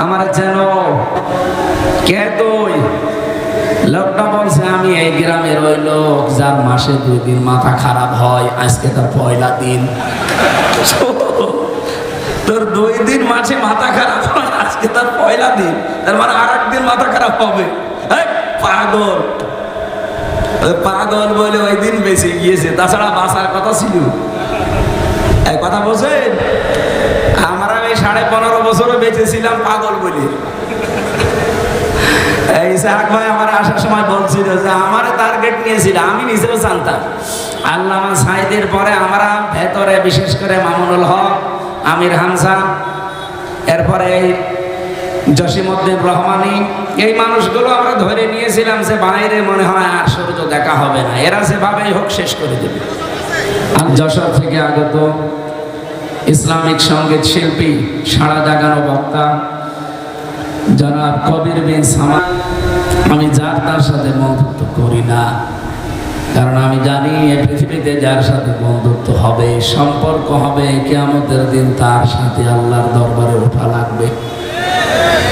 আমার যেন কে তুই? লোকটা বলছে, আমি এই গ্রামের ওই লোক যার মাসে দুই দিন মাথা খারাপ হয়, আজকে তার পয়লা দিন। তোর দুই দিন মাসে মাথা খারাপ হয়, আজকে তার পয়লা দিন। তার মানে আর দিন মাথা খারাপ হবে। পাগল। পাগল বলে ওই দিন বেঁচে গিয়েছে। তাছাড়া বাঁচার কথা ছিল। এই কথা বলছেন? আমরা এই সাড়ে পনেরো বছরও বেঁচেছিলাম পাগল বলে। আসার সময় বলছিল যে নিয়েছিল, আমি নিজেও জানতাম। আল্লামা পরে আমরা ভেতরে বিশেষ করে মামুনুল হক, আমির এরপরে রহমানি, এই মানুষগুলো আমরা ধরে নিয়েছিলাম যে, বাইরে মনে হয় আর সূর্য দেখা হবে না। এরা যেভাবেই হোক শেষ করে দেবে। আর যশোর থেকে আগত ইসলামিক সংগীত শিল্পী সারা জাগানো বক্তা, জনাব কবির বিন সামা আমি যার তার সাথে বন্ধুত্ব করি না, কারণ আমি জানি এই পৃথিবীতে যার সাথে বন্ধুত্ব হবে, সম্পর্ক হবে, কেয়ামতের দিন তার সাথে আল্লাহর দরবারে ওঠা লাগবে।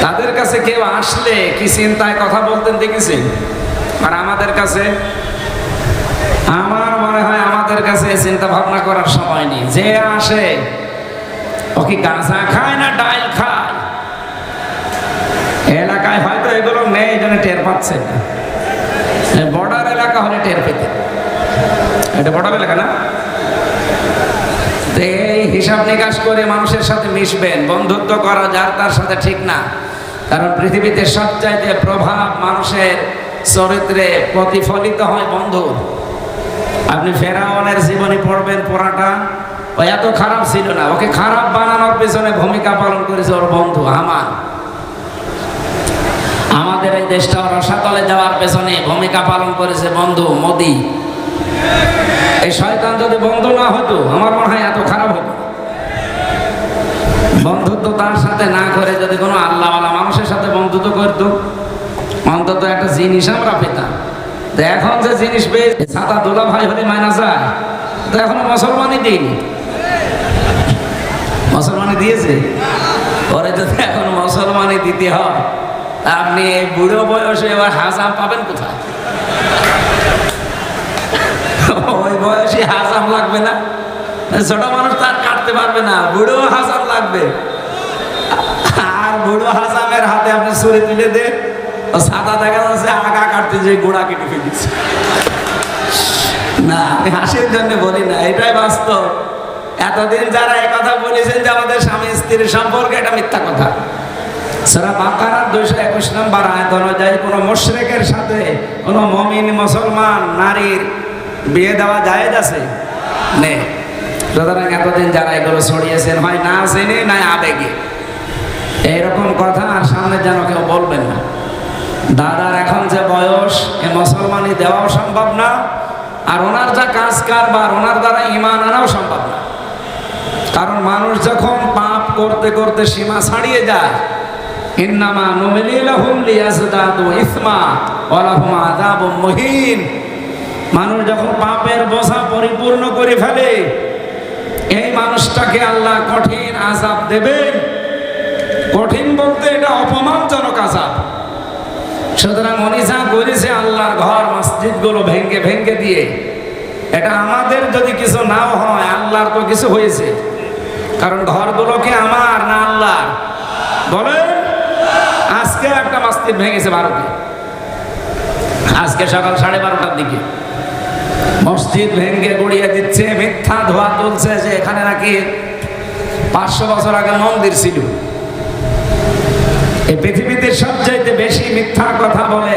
তাদের কাছে কেউ আসলে কি চিন্তায় কথা বলতেন দেখেছেন? আর আমাদের কাছে, আমার মনে হয় আমাদের কাছে চিন্তা ভাবনা করার সময় নেই। যে আসে ও কি গাঁজা খায় না ডাইল খায়। এলাকায় হয়তো এগুলো নেই জন্য টের পাচ্ছে বর্ডার এলাকা হলে টের পেতে। এটা বর্ডার এলাকা না? এই হিসাব নিকাশ করে মানুষের সাথে মিশবেন, বন্ধুত্ব করা যার তার সাথে ঠিক না। কারণ পৃথিবীতে সবচাইতে প্রভাব মানুষের চরিত্রে প্রতিফলিত হয় বন্ধু আপনি ফেরাওয়ানের জীবনী পড়বেন পড়াটা ও এত খারাপ ছিল না, ওকে খারাপ বানানোর পেছনে ভূমিকা পালন করেছে ওর বন্ধু হামান আমাদের এই দেশটা রসাতলে যাওয়ার পেছনে ভূমিকা পালন করেছে বন্ধু মোদি। এই শয়তান যদি বন্ধু না হতো, আমার মনে হয় এত খারাপ হতো। বন্ধুত্ব তার সাথে না করে যদি কোনো আল্লাহওয়ালা মানুষের সাথে বন্ধুত্ব করতো, অন্তত একটা জিনিস আমরা পেতাম। তো এখন যে জিনিস পেয়ে ছাতা দোলা ভাই হলে মাইনা যায় তো এখনও মুসলমানই দিইনি মুসলমানই দিয়েছে? পরে যদি এখন মুসলমানই দিতে হয়। আপনি এই বুড়ো বয়সে এবার হাজাম পাবেন কোথায়? ওই বয়সে হাজাম লাগবে না? ছোট মানুষ তার কাটতে পারবে না, বুড়ো হাজাম লাগবে। আর বুড়ো হাজামের হাতে আপনি ছুরি তুলে ও সাদা দেখা যাচ্ছে, আগা কাটতে যে গোড়া কেটে ফেলেছে। না, আমি হাসির জন্য বলি না, এটাই বাস্তব। এতদিন যারা এই কথা বলেছেন যে আমাদের স্বামী স্ত্রীর সম্পর্কে এটা মিথ্যা কথা। সারা একুশ কোনো মুশরেকের সাথে কোনো মমিন মুসলমান নারীর বিয়ে দেওয়া আছে? এতদিন যারা এগুলো ছড়িয়েছেন না জেনে না আবেগে। এইরকম কথা আর সামনে যেন কেউ বলবেন না। দাদার এখন যে বয়স, এ মুসলমানি দেওয়াও সম্ভব না, আর ওনার যা কাজ কারবার ওনার দ্বারা ইমান আনাও সম্ভব না। কারণ মানুষ যখন পাপ করতে করতে সীমা ছাড়িয়ে যায়, ইন্নামা নুমিলিলাহুম লিয়াজদাদু ইসমা ওয়া লাহুম আযাবুম মুহিন। মানুষ যখন পাপের বোঝা পরিপূর্ণ করে ফেলে, এই মানুষটাকে আল্লাহ কঠিন আযাব দেবেন। কঠিন বলতে এটা অপমানজনক আযাব। সুতরাং উনি করেছে আল্লাহর ঘর মসজিদগুলো ভেঙ্গে ভেঙ্গে দিয়ে, এটা আমাদের যদি কিছু নাও হয়, আল্লাহর তো কিছু হয়েছে। কারণ ঘরগুলোকে আমার না আল্লাহ বলেন, আজকে একটা মসজিদ ভেঙেছে ভারতে। আজকে সকাল সাড়ে বারোটার দিকে। মসজিদ ভেঙে গড়িয়ে দিচ্ছে, মিথ্যা ধোয়া তুলছে যে এখানে নাকি পাঁচশো বছর আগে মন্দির ছিল। এই পৃথিবীতে সবচাইতে বেশি মিথ্যার কথা বলে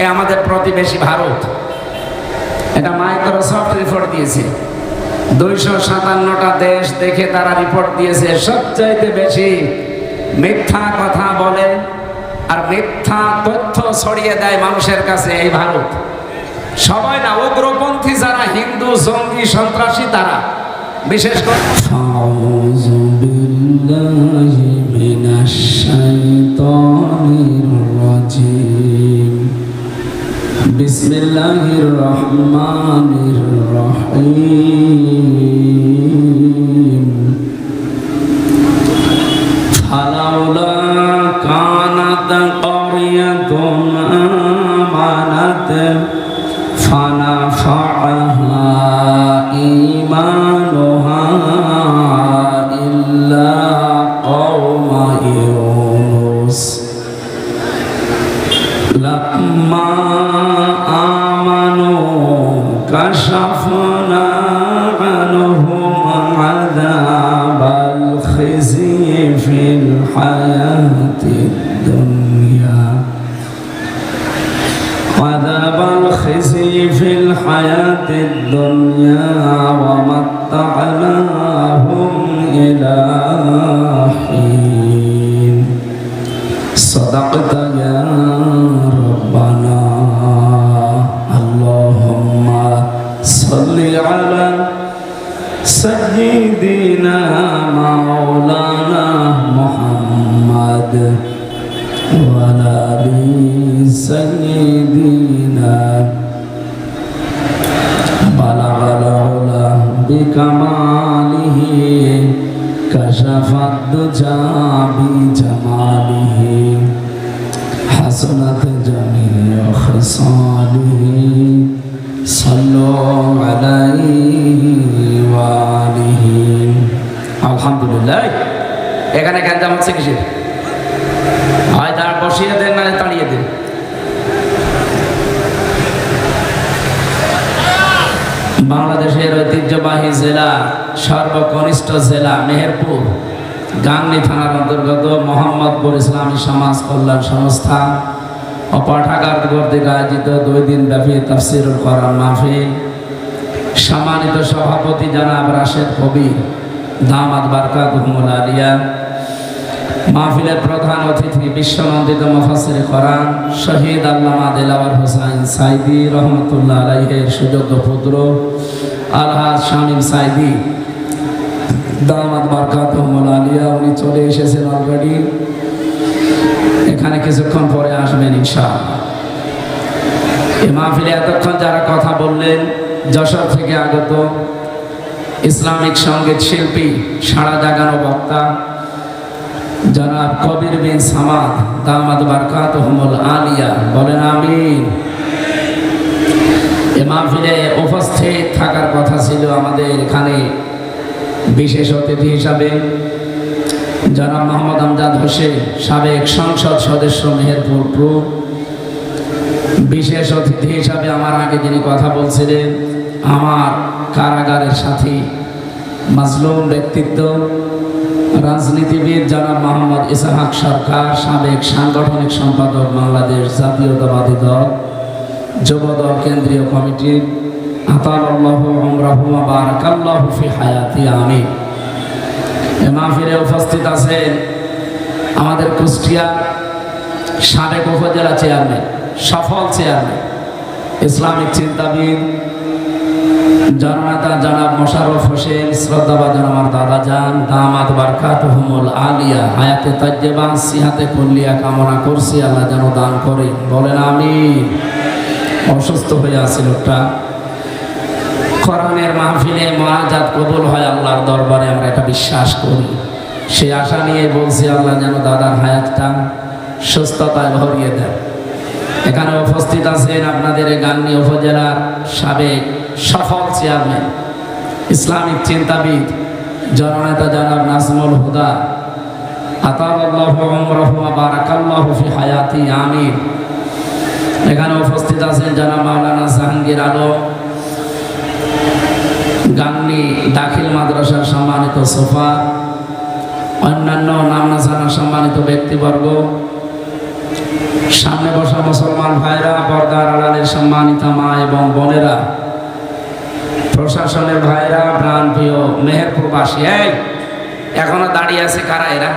এ আমাদের প্রতিবেশী ভারত। এটা মাইক্রোসফট রিপোর্ট দিয়েছে। দুইশো সাতান্নটা দেশ দেখে তারা রিপোর্ট দিয়েছে, সবচাইতে বেশি মিথ্যা কথা বলে আর মিথ্যা তথ্য ছড়িয়ে দেয় মানুষের কাছে এই ভারত। সবাই না, উগ্রপন্থী যারা, হিন্দু, জঙ্গি, সন্ত্রাসী তারা, বিশেষ করে بسم الله الرحمن الرحيم قرية آمنت فنفعها إيمانها إلا قوم يونس لما بكماله كشف الدجى بجماله حسنت جميع خصاله صلوا عليه وآله আলহামদুলিল্লাহ এখানে গ্যাঞ্জাম হচ্ছে কিসের হয় দাঁড় বসিয়ে দেন না তাড়িয়ে দেন বাংলাদেশের ঐতিহ্যবাহী জেলা, সর্বকনিষ্ঠ জেলা মেহেরপুর। গাংনী থানার অন্তর্গত মোহাম্মদপুর ইসলামী সমাজ কল্যাণ সংস্থা। ও পাঠাগার কর্তৃক আয়োজিত দুই দিন ব্যাপী তাফসিরুল কোরআন মাহফিল। সম্মানিত সভাপতি জনাব রাশেদ কবির দামাদ বারকাত আলিয়া। মাহফিলের প্রধান অতিথি বিশ্বনন্দিত মুফাসসির কোরআন, শহীদ আল্লামা দিলাওয়ার হোসাইন সাইদি রহমতুল্লাহ আলাইহের সুযোগ্য পুত্র। চলে এসেছেন এখানে কিছুক্ষণ পরে আসবেন এই মাহফিলে এতক্ষণ যারা কথা বললেন, যশোর থেকে আগত ইসলামিক সংগীত শিল্পী সারা জাগানো বক্তা, জনাব কবির বিন সামাদ দামাদ বারকাত হুমুল আলিয়া। বলেন আমিন। এ মাহফিলে উপস্থিত থাকার কথা ছিল আমাদের এখানে বিশেষ অতিথি হিসাবে জনাব মোহাম্মদ আমজাদ হোসেন, সাবেক সংসদ সদস্য মেহেরপুর প্রু। বিশেষ অতিথি হিসাবে আমার আগে যিনি কথা বলছিলেন, আমার কারাগারের সাথী মাজলুম ব্যক্তিত্ব, রাজনীতিবিদ জনাব মোহাম্মদ ইসাহাক সরকার, সাবেক সাংগঠনিক সম্পাদক বাংলাদেশ জাতীয়তাবাদী দল। যুবদল কেন্দ্রীয় কমিটির আমাদের কুষ্টিয়া সাবেক উপজেলা চেয়ারম্যান, সফল চেয়ারম্যান, ইসলামিক চিন্তাবিদ, জননেতা জনাব মোশাররফ হোসেন, শ্রদ্ধাভাজন আমার দাদা যান, দামাত বারকাত হুমুল আলিয়া, হায়াতে তাজ্জেবা সিহাতে কুল্লিয়া কামনা করছি, আল্লাহ যেন দান করে বলেন আমি অসুস্থ হয়ে আছি লোকটা। কোরআনের মাহফিলে মহাজাত কবুল হয় আল্লাহর দরবারে, আমরা এটা বিশ্বাস করি। সেই আশা নিয়ে বলছি, আল্লাহ যেন দাদার হায়াতটা সুস্থতায় ভরিয়ে দেন। এখানে উপস্থিত আছেন আপনাদের গান্নী উপজেলার সাবেক সফল চেয়ারম্যান, ইসলামিক চিন্তাবিদ, জননেতা জনাব নাজমুল হুদা। আতাল্লাহু বারাকাল্লাহু ফি হায়াতি, আমিন। এখানে উপস্থিত আছেন জনাব মাওলানা জাহাঙ্গীর আলম গান্নী দাখিল মাদ্রাসার সম্মানিত সোফা, অন্যান্য নামনাসানা সম্মানিত ব্যক্তিবর্গ, সামনে বসা মুসলমান ভাইরা, পর্দার আড়ালের সম্মানিত মা এবং বোনেরা, প্রশাসনের ভাইরা প্রাণ প্রিয় মেহেরপুরবাসী, এই, এখনও দাঁড়িয়ে আছে কারা এরা?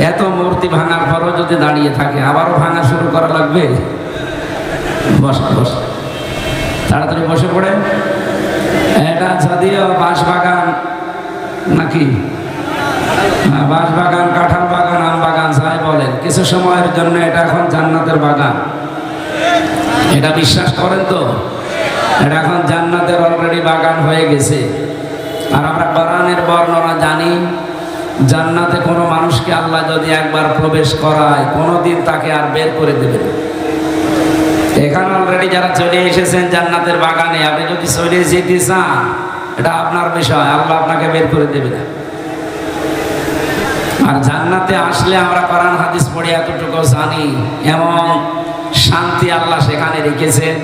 এত মূর্তি ভাঙার পরও যদি দাঁড়িয়ে থাকে আবারও ভাঙা শুরু করা লাগবে? বস বস। তাড়াতাড়ি বসে পড়ে। এটা যদিও বাঁশ বাগান নাকি? হ্যাঁ, বাঁশ বাগান কাঁঠাল বাগান আম বাগান যাই বলেন। কিছু সময়ের জন্য এটা এখন জান্নাতের বাগান। এটা বিশ্বাস করেন তো? এটা এখন জান্নাতের অলরেডি বাগান হয়ে গেছে। আর আমরা কোরআনের বর্ণনা জানি জান্নাতে কোনো মানুষকে আল্লাহ যদি একবার প্রবেশ করায়, কোনোদিন তাকে আর বের করে দেবে। এখানে অলরেডি যারা চলে এসেছেন জান্নাতের বাগানে, আপনি যদি চলে যেতে চান, এটা আপনার বিষয়, আল্লাহ আপনাকে বের করে দেবে না আর জান্নাতে আসলে আমরা কোরআন, হাদিস পড়ে এতটুকু জানি, এমন শান্তি আল্লাহ সেখানে রেখেছেন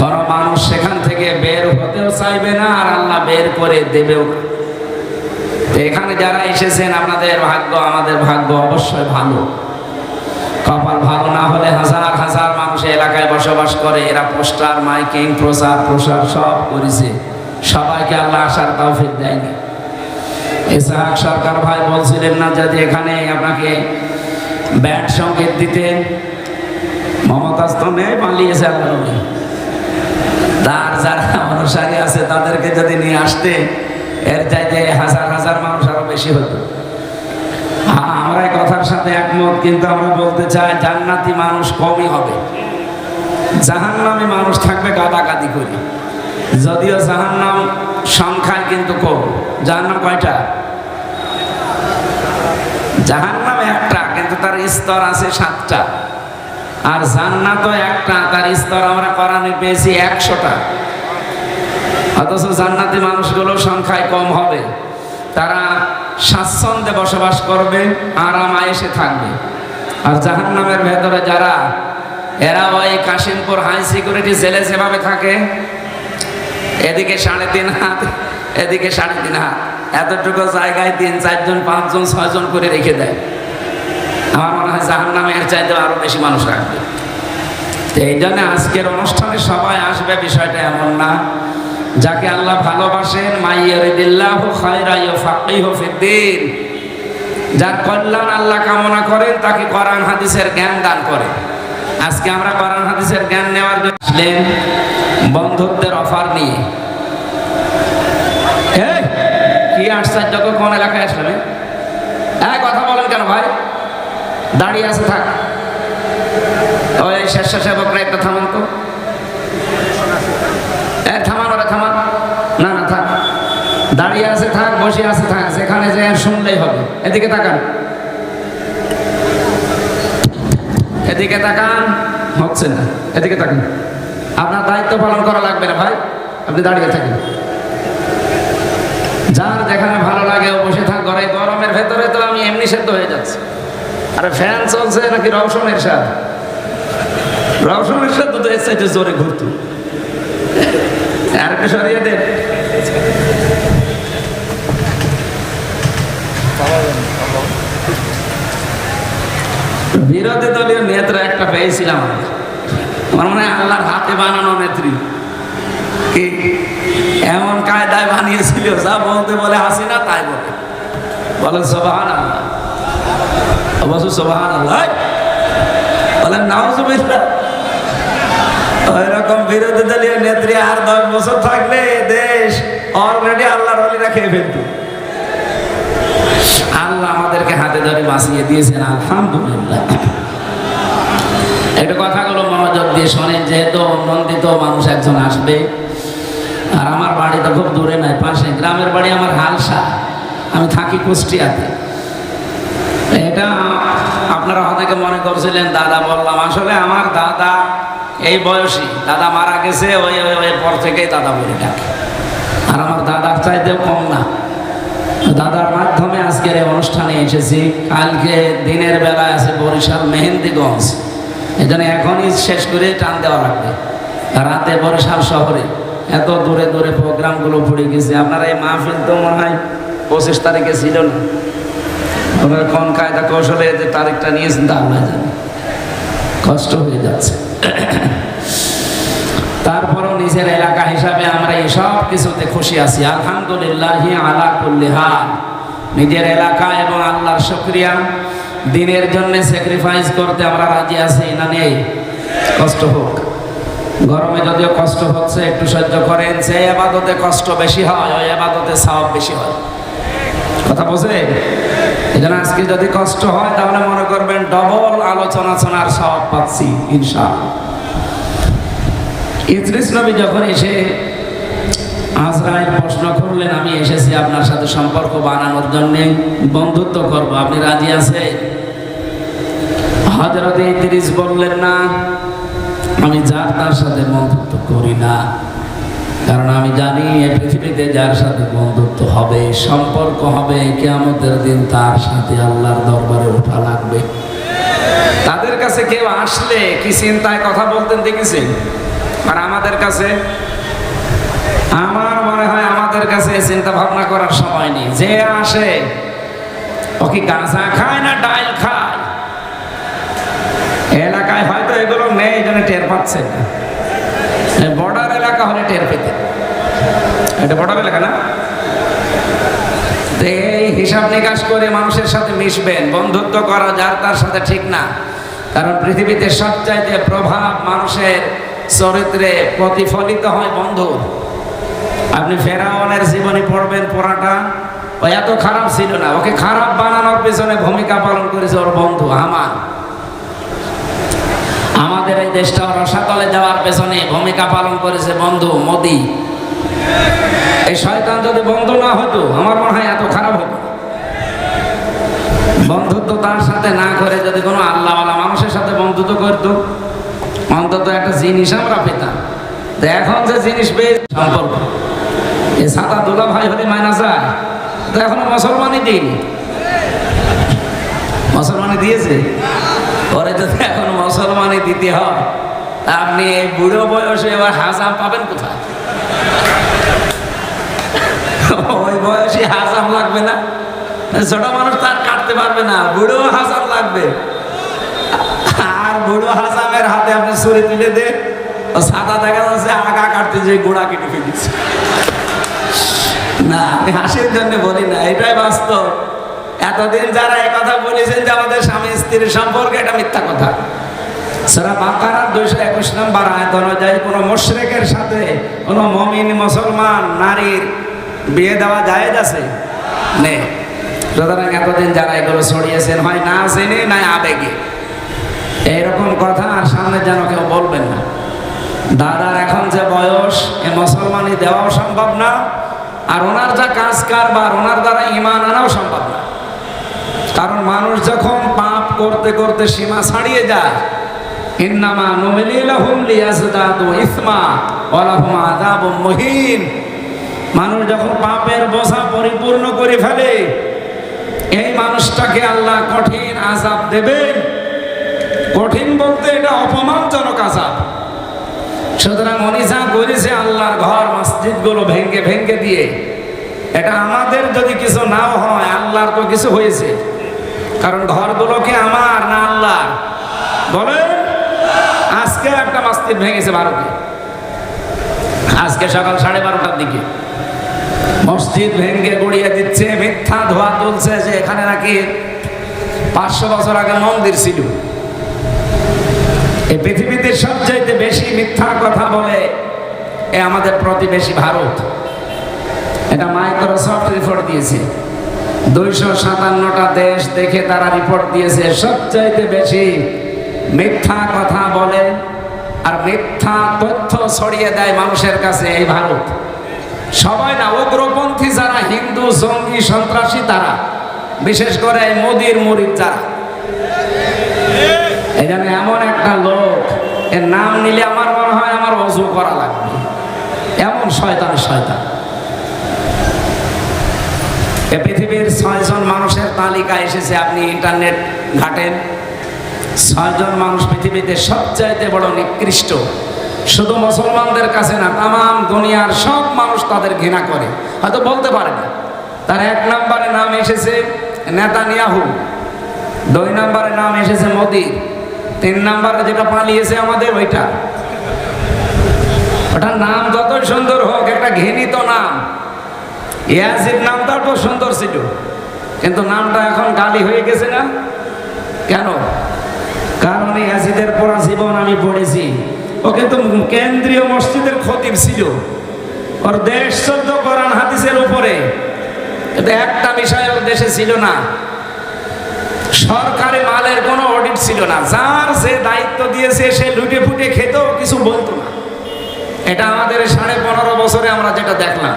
কোনো মানুষ সেখান থেকে বের হতেও চাইবে না, আর আল্লাহ বের করে দেবেও না। এখানে যারা এসেছেন, আপনাদের ভাগ্য, আমাদের ভাগ্য অবশ্যই ভালো। কপাল ভালো না হলে হাজার হাজার মানুষ এলাকায় বসবাস করে। এরা পোস্টার, মাইকিং, প্রচার, প্রসার সব করেছে। সবাইকে আল্লাহ আসার তৌফিক দেয়নি। ইসহাক সরকার ভাই বলছিলেন না, যদি এখানে আপনাকে ব্যাট সংকেত দিতেন মমতাজ নেই, পালিয়েছে আল্লাহ। তার যারা অনুসারী আছে, তাদেরকে যদি নিয়ে আসতে এর চাইতে হাজার হাজার মানুষ আরও বেশি হতো। আমরা কথার সাথে একমত, কিন্তু আমরা বলতে চাই, জান্নাতি মানুষ কমই হবে। জাহান্নামী মানুষ থাকবে গাদাগাদি করে। যদিও জাহান্নাম সংখ্যায় কিন্তু কম। জাহান্নাম কয়টা? জাহান্নাম একটা, কিন্তু তার স্তর আছে সাতটা। আর জান্নাতও একটা, তার স্তর আমরা কোরআনে পেয়েছি একশোটা। অথচ জান্নাতি মানুষগুলো সংখ্যায় কম হবে। তারা স্বাচ্ছন্দ্যে বসবাস করবে, আরাম আয়েসে থাকবে। আর জাহান্নামের ভেতরে যারা এরা ওই কাশিমপুর হাই সিকিউরিটি জেলে যেভাবে থাকে, এদিকে সাড়ে তিন হাত, এদিকে সাড়ে তিন হাত। এতটুকু জায়গায় তিন, চারজন, পাঁচজন, ছয়জন করে রেখে দেয়। আমার মনে হয় জাহান্নামে এর চাইতে আরও বেশি মানুষ রাখবে। এই জন্য আজকের অনুষ্ঠানে সবাই আসবে, বিষয়টা এমন না। যাকে আল্লাহ ভালোবাসেন মাইয়ারিদিল্লাহ খায়রাইয় ফাকিহ ফিদ্দিন। যার কল্যাণ আল্লাহ কামনা করেন, তাকে কোরআন হাদিসের জ্ঞান দান করেন আজকে আমরা কোরআন হাদিসের জ্ঞান নেওয়ার জন্য বন্ধুত্বের অফার নিয়ে। কি আশ্চর্য কোন এলাকায় আসলে? হ্যাঁ কথা বলেন কেন ভাই? দাঁড়িয়ে আছে, থাক। ওই স্বেচ্ছাসেবকরা একটা থামান এ থামান ওরা থামান না না থাক দাঁড়িয়ে আছে থাক, বসে আছে থাক, যেখানে যে শুনলেই হবে। এদিকে তাকান। এদিকে তাকান, হচ্ছে না। এদিকে তাকান। আপনার দায়িত্ব পালন করা লাগবে না ভাই। আপনি দাঁড়িয়ে থাকেন। যার যেখানে ভালো লাগে বসে থাক ঘরে। গরমের ভেতরে তো আমি এমনি সেদ্ধ হয়ে যাচ্ছি। আরে ফ্যান চলছে নাকি রওশনের সাথে? রওশনের সাথে তো চাইতে জোরে ঘুরতো। আর একটু সরিয়ে দেন। বিরোধী দলীয় নেত্রা একটা পেয়েছিলাম আমার মনে হয় আল্লাহর হাতে বানানো নেত্রী। কি? এমন কায়দায় বানিয়েছিল, যা বলতে বলে হাসি না তাই বলে। বলে সোবাহান আল্লাহ অবশ্য সোবাহান আল্লাহ বলেন, নাউজুবিল্লাহ। ওই রকম বিরোধী দলীয় নেত্রী আর দশ বছর থাকলে দেশ অলরেডি আল্লাহর অলিরা খেয়ে ফেলত। আল্লাহ আমাদেরকে হাতে ধরে বাঁচিয়ে দিয়েছেন, আলহামদুলিল্লাহ। একটু কথাগুলো মনোযোগ দিয়ে শোনেন, যেহেতু নন্দিত মানুষ একজন আসবে, আর আমার বাড়ি তো খুব দূরে নাই পাশে। গ্রামের বাড়ি আমার হালসা, আমি থাকি কুষ্টিয়াতে। এটা আপনারা অনেকে মনে করছিলেন, দাদা, বললাম, আসলে আমার দাদা এই বয়সী, দাদা মারা গেছে, ওই ওই ওই, পর থেকেই দাদা বলে ডাকে। আর আমার দাদার চাইতেও কম না। দাদার মাধ্যমে আজকের এই অনুষ্ঠানে এসেছি। কালকে দিনের বেলা আছে বরিশাল মেহেন্দিগঞ্জ। এই জন্য এখনই শেষ করে টান দেওয়া লাগবে। রাতে বরিশাল শহরে এত দূরে দূরে প্রোগ্রামগুলো পড়ে গেছে। আপনারা এই মাহফিল তো মনে হয় পঁচিশ তারিখে ছিল না। কোন কায়দা কৌশলে যে তারিখটা নিয়েছেন তা আল্লাহ জানে। কষ্ট হয়ে যাচ্ছে। তারপরও নিজের এলাকা হিসাবে আমরা এই সব কিছুতে খুশি আছি। আলহামদুলিল্লাহ আলা কুল্লি হাল। নিজের এলাকা এবং আল্লাহর শুক্রিয়া। দিনের জন্য স্যাক্রিফাইস করতে আমরা রাজি আছি না নেই? কষ্ট হোক। গরমে যদিও কষ্ট হচ্ছে, একটু সহ্য করেন যে আবাদতে কষ্ট বেশি হয়, ওই আবাদতে সওয়াব বেশি হয়। কথা বোঝে? এই জন্য আজকে যদি কষ্ট হয়, তাহলে মনে করবেন ডবল আলোচনা শোনার সব পাচ্ছি, ইনশাআল্লাহ। ইদ্রিস নবী যখন এসে আজরাইল প্রশ্ন করলেন, আমি এসেছি আপনার সাথে সম্পর্ক বানানোর জন্য, বন্ধুত্ব করব, আপনি রাজি আছে হজরত ইদ্রিস বললেন, না, আমি যার তার সাথে বন্ধুত্ব করি না। কারণ আমি জানি এই পৃথিবীতে যার সাথে বন্ধুত্ব হবে, সম্পর্ক হবে, কেয়ামতের দিন তার সাথে আল্লাহর দরবারে ওঠা লাগবে। তাদের কাছে কেউ আসলে কি চিন্তায় কথা বলতেন, দেখেছেন? আর আমাদের কাছে, আমার মনে হয় আমাদের কাছে চিন্তা ভাবনা করার সময় নেই। যে আসে, ও কি গাঁজা খায় না ডাইল খায়? এলাকায় হয়তো এগুলো নেই জন্য টের পাচ্ছে বর্ডার এলাকা হলে টের পেতে। এটা বর্ডার এলাকা না? এই হিসাব নিকাশ করে মানুষের সাথে মিশবেন, বন্ধুত্ব করা যার তার সাথে ঠিক না। কারণ পৃথিবীতে সবচাইতে প্রভাব মানুষের চরিত্রে প্রতিফলিত হয় বন্ধু। আপনি ফেরাউনের জীবনী পড়বেন পড়াটা। ও, এত খারাপ ছিল না। ওকে খারাপ বানানোর পেছনে ভূমিকা পালন করেছে ওর বন্ধু হামান। আমাদের এই দেশটা রসাতলে যাওয়ার পেছনে ভূমিকা পালন করেছে বন্ধু মোদি। এই শয়তান যদি বন্ধু না হতো, আমার মনে হয় এত খারাপ হতো। বন্ধুত্ব তার সাথে না করে যদি কোনো আল্লাহওয়ালা মানুষের সাথে বন্ধুত্ব করতো অন্তত একটা জিনিস আমরা পেতাম। তো এখন যে জিনিস পেয়ে সম্পর্ক। এ সাদা দোলা ভাই হলে যায়। তো এখনও মুসলমানই মুসলমানই দিয়েছে? পরে এখন মুসলমানই দিতে হয়। আপনি এই বুড়ো বয়সে এবার হাজাম পাবেন কোথায়? ওই বয়সে হাজাম লাগবে না? ছোট মানুষ তার কাটতে পারবে না। বুড়ো হাজাম লাগবে। আর বুড়ো হাজামের হাতে আপনি ছুরি তুলে দে সাদা দেখা যাচ্ছে, আগা কাটতে যে গোড়া কেটে ফেলেছে। না, আমি হাসির জন্য বলি না, এটাই বাস্তব। এতদিন যারা কথা বলেছেন যে আমাদের স্বামী স্ত্রীর সম্পর্কে এটা মিথ্যা কথা। সারা দুইশো একুশ নম্বর কোনো মুশরেকের সাথে কোনো মমিন, মুসলমান, নারীর বিয়ে দেওয়া যায় আছে? নে। সুতরাং এতদিন যারা এগুলো ছড়িয়েছেন হয় না জেনে না আবেগে। এইরকম কথা আর সামনে যেন কেউ বলবেন না। দাদার এখন যে বয়স, এ মুসলমানি দেওয়াও সম্ভব না, আর ওনার যা কাজ কারবার ওনার দ্বারা ইমান আনাও সম্ভব না। কারণ মানুষ যখন পাপ করতে করতে সীমা ছাড়িয়ে যায়, ইন্নামা নুমিলিলাহুম লিয়াজদাদু ইসমা ওয়া লাহুম আযাবুম মুহিন। মানুষ যখন পাপের বোঝা পরিপূর্ণ করে ফেলে, এই মানুষটাকে আল্লাহ কঠিন আযাব দেবেন। কঠিন বলতে এটা অপমানজনক আযাব সুতরাং উনি যা করেছে আল্লাহর ঘর, মসজিদগুলো ভেঙ্গে ভেঙ্গে দিয়ে, এটা আমাদের যদি কিছু নাও হয়, আল্লাহর তো কিছু হয়েছে। কারণ ঘরগুলো কি আমার না আল্লাহ বলেন। আজকে একটা মসজিদ ভেঙেছে ভারতে। আজকে সকাল সাড়ে বারোটার দিকে। মসজিদ ভেঙ্গে গড়িয়ে দিচ্ছে, মিথ্যা ধোয়া তুলছে যে এখানে নাকি পাঁচশো বছর আগে মন্দির ছিল। এই পৃথিবীতে সবচাইতে বেশি মিথ্যা কথা বলে এ আমাদের প্রতিবেশী ভারত। এটা মাইক্রোসফট রিপোর্ট দিয়েছে। দুইশো সাতান্নটা দেশ দেখে তারা রিপোর্ট দিয়েছে, সবচাইতে বেশি মিথ্যা কথা বলে আর মিথ্যা তথ্য ছড়িয়ে দেয় মানুষের কাছে এই ভারত। সবাই না, উগ্রপন্থী যারা, হিন্দু, জঙ্গি, সন্ত্রাসী তারা, বিশেষ করে মোদির মুরিদ যারা। জন্য এমন একটা লোক, এর নাম নিলে আমার মনে হয় আমার অজু করা লাগবে। এমন শয়তান শয়তান। এ পৃথিবীর ছয়জন মানুষের তালিকা এসেছে, আপনি ইন্টারনেট ঘাটেন। ছয়জন মানুষ পৃথিবীতে সবচাইতে বড় নিকৃষ্ট, শুধু মুসলমানদের কাছে না তাম দুনিয়ার সব মানুষ তাদের ঘৃণা করে। হয়তো বলতে পারে না তার এক নম্বরে নাম এসেছে নেতানিয়াহু, দুই নম্বরে নাম এসেছে মোদি তিন নম্বরে যেটা পালিয়েছে আমাদের ওইটা। ওটার নাম যতই সুন্দর হোক, একটা ঘৃণিত নাম। ইয়াজিদ নামটা তো সুন্দর ছিল। কিন্তু নামটা এখন গালি হয়ে গেছে না? কেন? কারণ ইয়াজিদের পড়া জীবন আমি পড়েছি। ও কিন্তু কেন্দ্রীয় মসজিদের খতিব ছিল। ওর দেশ চোদ্দ কোরআন হাদিসের উপরে। কিন্তু একটা বিষয় ওর দেশে ছিল না। সরকারি মালের কোনো অডিট ছিল না। যার যে দায়িত্ব দিয়েছে, সে লুটে ফুটে খেতেও কিছু বলতো না। এটা আমাদের সাড়ে পনেরো বছরে আমরা যেটা দেখলাম।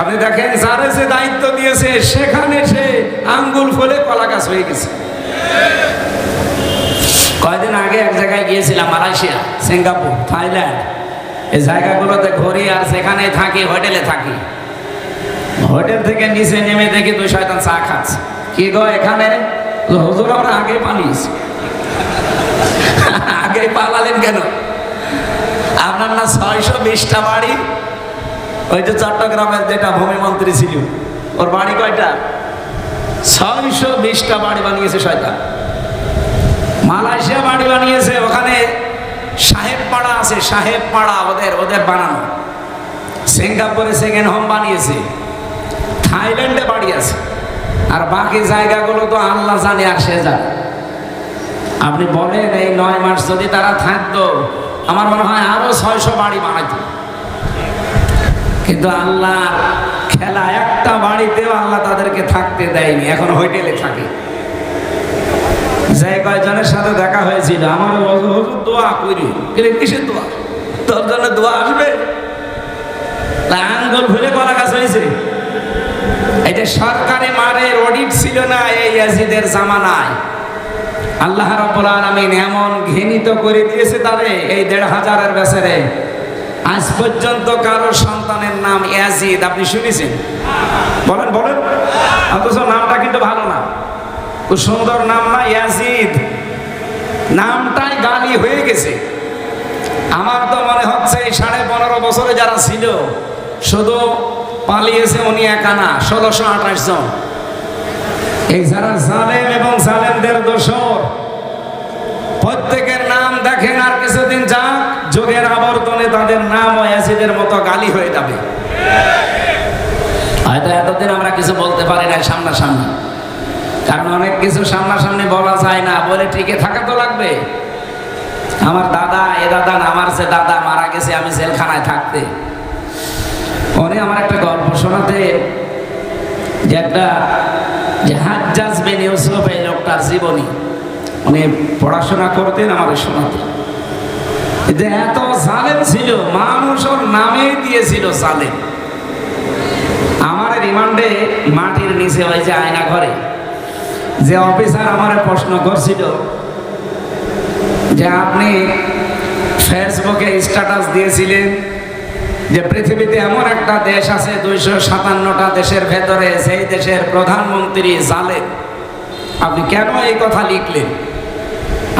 আপনি দেখেন, যারে যে দায়িত্ব দিয়েছে, সেখানে সে আঙ্গুল ফলে কলা গাছ হয়ে গেছে। কয়দিন আগে এক জায়গায় গিয়েছিলাম, মালয়েশিয়া, সিঙ্গাপুর, থাইল্যান্ড। এই জায়গাগুলোতে ঘুরি আর সেখানে থাকি, হোটেলে থাকি। হোটেল থেকে নিচে নেমে দেখি দুই শয়তান চা খাচ্ছে। কি গো এখানে? হুজুর, আমরা আগে পালিয়েছি। আগে পালালেন কেন? আপনার না ছয়শো বিশটা বাড়ি? ওই যে চট্টগ্রামের যেটা ভূমিমন্ত্রী ছিল, ওর বাড়ি কয়টা? ছয়শো বিশটা বাড়ি বানিয়েছে শয়তান। মালয়েশিয়া বাড়ি বানিয়েছে, ওখানে সাহেব পাড়া আছে সাহেব পাড়া ওদের ওদের বানানো। সিঙ্গাপুরে সেকেন্ড হোম বানিয়েছে, থাইল্যান্ডে বাড়ি আছে। আর বাকি জায়গাগুলো তো আল্লাহ জানে আর সে আপনি বলেন, এই নয় মাস যদি তারা থাকতো, আমার মনে হয় আরও ছয়শো বাড়ি বানাইতো। কিন্তু আল্লাহ খেলা, একটা বাড়িতেও আল্লাহ তাদেরকে থাকতে দেয়নি, এখন হোটেলে থাকে। যে কয়জনের সাথে দেখা হয়েছিল, আমার দোয়া করি, কিন্তু কিসের দোয়া? তোর জন্য দোয়া আসবে? আঙ্গুল ভুলে কলা গাছ হয়েছে। এটা সরকারি মারের অডিট ছিল না, এই ইয়াজিদের জামানায়। আল্লাহ রাব্বুল আলামিন এমন ঘৃণিত করে দিয়েছে তারে এই দেড় হাজারের বেচারে। আজ পর্যন্ত কারও সন্তানের নাম ইয়াজিদ, আপনি শুনেছেন? বলেন বলেন। অথচ নামটা কিন্তু ভালো না। খুব সুন্দর নাম না, ইয়াজিদ। নামটাই গালি হয়ে গেছে। আমার তো মনে হচ্ছে এই সাড়ে পনেরো বছরে যারা ছিল, শুধু পালিয়েছে উনি একা না, ষোলোশো আঠাশ জন। এই যারা জালেম এবং জালেমদের দোষর, প্রত্যেকের নাম দেখেন আর কিছুদিন যাক, যুগের আবর্তনে তাদের নাম ও অ্যাসিডের মতো গালি হয়ে যাবে। হয়তো এতদিন আমরা কিছু বলতে পারি না সামনাসামনি। কারণ অনেক কিছু সামনাসামনি বলা যায় না, বলে টিকে থাকা তো লাগবে। আমার দাদা, এ দাদা আমার যে দাদা মারা গেছে আমি জেলখানায় থাকতে। উনি আমার একটা গল্প শোনাতে যে একটা যে হাজ্জাজ বিন ইউসুফ এই লোকটার জীবনী। উনি পড়াশোনা করতেন আমাদের শোনাতেন যে এত জালেম ছিল মানুষ ওর নামেই দিয়েছিল জালেম। আমার রিমান্ডে মাটির নিচে হয়েছে আয়না ঘরে যে অফিসার আমার প্রশ্ন করছিল যে আপনি ফেসবুকে স্ট্যাটাস দিয়েছিলেন যে পৃথিবীতে এমন একটা দেশ আছে, দুইশো সাতান্নটা দেশের ভেতরে সেই দেশের প্রধানমন্ত্রী জালেম। আপনি কেন এই কথা লিখলেন?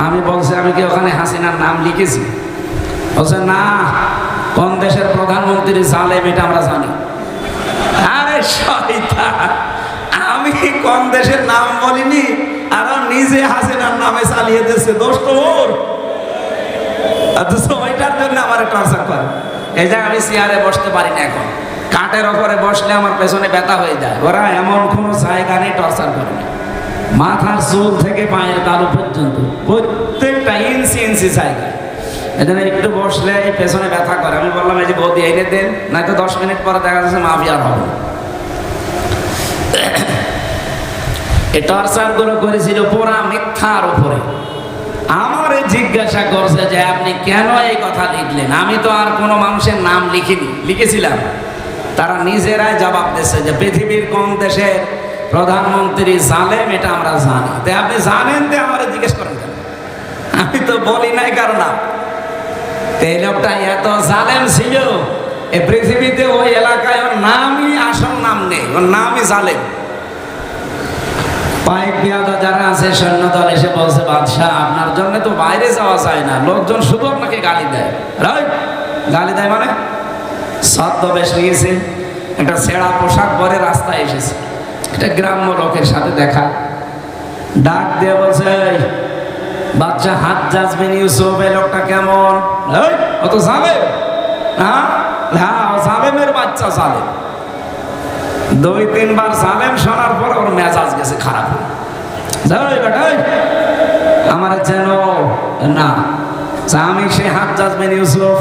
আমি বলছি, আমি কি ওখানে হাসিনার নাম লিখেছি? বলছে, না, কোন দেশের প্রধানমন্ত্রী জালেম এটা আমরা জানি। আরে আমি কোন দেশের নাম বলিনি, আর নিজে হাসিনার নামে চালিয়ে দিচ্ছে দোষ তো ওর ওইটার জন্য আমার টর্চার করে। এই যে আমি চেয়ারে বসতে পারি না এখন। কাঠের ওপরে বসলে আমার পেছনে ব্যথা হয়ে যায়। ওরা এমন কোনো জায়গা নেই টর্চার করে মাথার চুল থেকে পায়ের তালু পর্যন্ত। প্রত্যেকটা ইঞ্চি ইঞ্চি জায়গা। এখানে একটু বসলে পেছনে ব্যথা করে। আমি বললাম, এই যে বৌদি, এনে দেন। নয়তো দশ মিনিট পরে দেখা যাচ্ছে মাফি আর হবে। এই টর্চারগুলো করেছিল পুরা মিথ্যার উপরে। আমারে জিজ্ঞাসা করছে যে আপনি কেন এই কথা লিখলেন? আমি তো আর কোনো মানুষের নাম লিখিনি, লিখেছিলাম। তারা নিজেরাই জবাব দিচ্ছে যে পৃথিবীর কোন দেশের প্রধানমন্ত্রী জালেম এটা আমরা জানি। তাই আপনি জানেন যে আমারে জিজ্ঞেস করেন কেন? আমি তো বলি নাই কারণ না এই লোকটা এত জালেম ছিল এই পৃথিবীতে ওই এলাকায় ওর নামই আসল নাম নেই, ওর নামই জালেম। পাইক পেয়াদা যারা আছে সৈন্য দল এসে বলছে, বাদশাহ, আপনার জন্য তো বাইরে যাওয়া যায় না। লোকজন শুধু আপনাকে গালি দেয়। রাইট? গালি দেয় মানে? ছদ্মবেশ নিয়েছে, একটা ছেঁড়া পোশাক পরে রাস্তায় এসেছে। একটা গ্রাম্য লোকের সাথে দেখা। ডাক দিয়ে বলছে বাচ্চা হাত জাজবেন ইউসুফ, এই লোকটা কেমন? ও তো যাবে হ্যাঁ? হ্যাঁ ও জালেমের বাচ্চা জালেম। দুই, তিনবার জালেম শোনার পর ওর মেজাজ গেছে খারাপ। আমার যেন না আমি সে হাত জাজবেন ইউসুফ।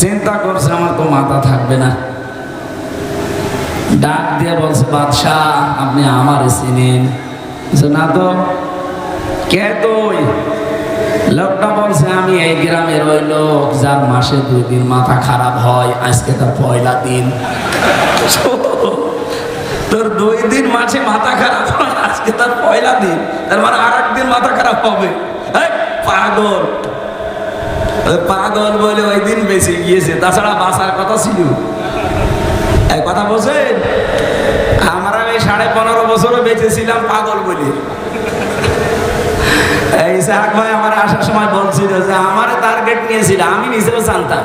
চিন্তা করছে আমার তো মাথা থাকবে না। ডাক দিয়ে বলছে, বাদশাহ, আপনি আমার চিনেন। না তো, কে তুই? লোকটা বলছে, আমি এই গ্রামের ওই লোক যার মাসে দুই দিন মাথা খারাপ হয়, আজকে তার পয়লা দিন। তোর দুই দিন মাঝে মাথা খারাপ আজকে তার পয়লা দিন। তার মানে আর দিন মাথা খারাপ হবে। পাগল। পাগল বলে ওই দিন বেঁচে গিয়েছে। তাছাড়া বাঁচার কথা ছিল। এক কথা বলছেন? আমরা এই সাড়ে পনেরো বছরও বেঁচেছিলাম পাগল বলে। এই ইসাহাক ভাই, আমার আসার সময় বলছিল যে আমার টার্গেট নিয়েছিল, আমি নিজেও জানতাম।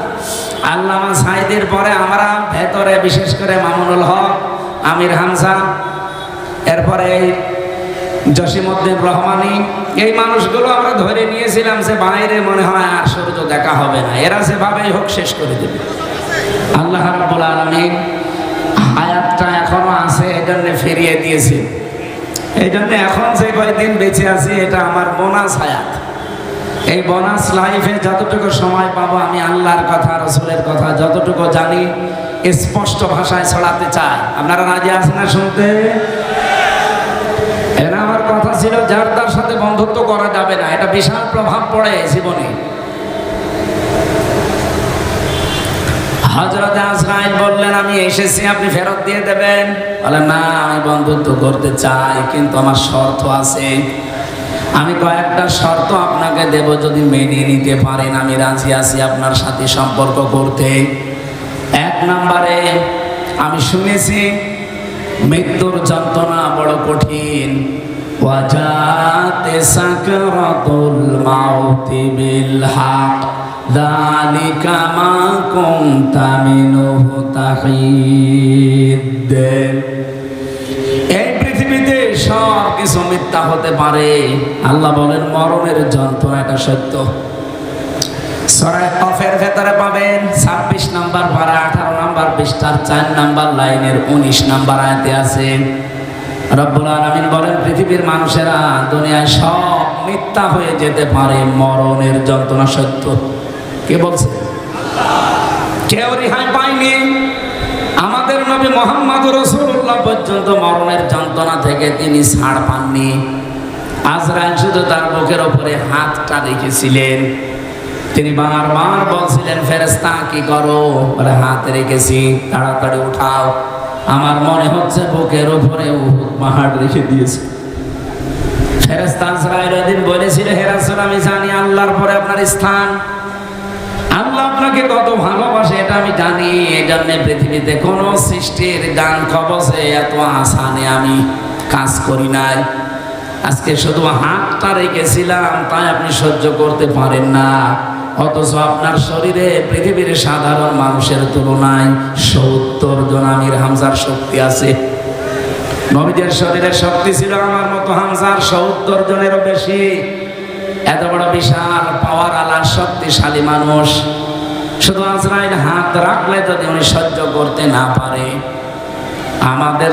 আল্লামা সাইদের পরে আমরা ভেতরে বিশেষ করে মামুনুল হক, আমির হামজা, এরপরে এই জসিমউদ্দিন রহমানি, এই মানুষগুলো আমরা ধরে নিয়েছিলাম যে বাইরে মনে হয় আর সূর্য দেখা হবে না। এরা যেভাবেই হোক শেষ করে দেবে। আল্লাহ রাব্বুল আলামিন হায়াতটা এখনও আছে এই জন্য ফিরিয়ে দিয়েছে। এই জন্য এখন যে কয়েকদিন বেঁচে আছি, এটা আমার বোনাস হায়াত। এই বোনাস লাইফে যতটুকু সময় পাবো, আমি আল্লাহর কথা, রসুলের কথা যতটুকু জানি, স্পষ্ট ভাষায় ছড়াতে চাই। আপনারা রাজি আছেন না শুনতে? এটা আমার কথা ছিল, যার তার সাথে বন্ধুত্ব করা যাবে না। এটা বিশাল প্রভাব পড়ে জীবনে। হজরত আজরাইল বললেন, আমি এসেছি, আপনি ফেরত দিয়ে দেবেন? বলে, না, আমি বন্ধুত্ব করতে চাই, কিন্তু আমার শর্ত আছে। আমি কয়েকটা শর্ত আপনাকে দেব, যদি মেনে নিতে পারেন। আমি রাজি আছি আপনার সাথে সম্পর্ক করতে। এক নম্বরে, আমি শুনেছি, মৃত্যুর যন্ত্রণা বড় কঠিন। ওয়াজাতে সাকরাতুল মাউতি বিল হক। মিনহু তাহিদ এই পৃথিবীতে সব কিছু মিথ্যা হতে পারে। আল্লাহ বলেন, মরণের পাবেন ছাব্বিশ নাম্বার আঠারো নাম্বার চার নাম্বার লাইনের উনিশ নাম্বার বলেন, পৃথিবীর মানুষেরা দুনিয়ায় সব মিথ্যা হয়ে যেতে পারে, মরণের যন্ত্রণা সত্য। কে বলছে? কেউ রেহাই পায়নি। আমাদের নবী মোহাম্মদ রসুল্লাহ পর্যন্ত মরণের যন্ত্রণা থেকে তিনি ছাড় পাননি। আজরাইল শুধু তার বুকের ওপরে হাতটা রেখেছিলেন। তিনি বারবার বলছিলেন ফেরেস্তা কি করো? বলে, হাত রেখেছি, তাড়াতাড়ি উঠাও। আমার মনে হচ্ছে বুকের উহুদ পাহাড় রেখে দিয়েছে। ফেরেস্তা আজরাইল ওদিন বলেছিল, হে রাসূল, আমি জানি আল্লাহর পরে আপনার স্থান। আল্লাহ আপনাকে কত ভালোবাসে, এটা আমি জানি। এই জন্য পৃথিবীতে কোনো সৃষ্টির গান কবচে এত আসানে আমি কাজ করি নাই। আজকে শুধু হাতটা রেখেছিলাম, তাই আপনি সহ্য করতে পারেন না। অথচ আপনার শরীরে পৃথিবীর সাধারণ মানুষের তুলনায় সত্তর জন আমির হামজার শক্তি আছে। নবীদের শরীরের শক্তি ছিল আমার মতো হামজার সত্তর জনেরও বেশি। এত বড় বিশাল পাওয়ার আলা, শক্তিশালী মানুষ। শুধু আজরাইল হাত রাখলে যদি উনি সহ্য করতে না পারে, আমাদের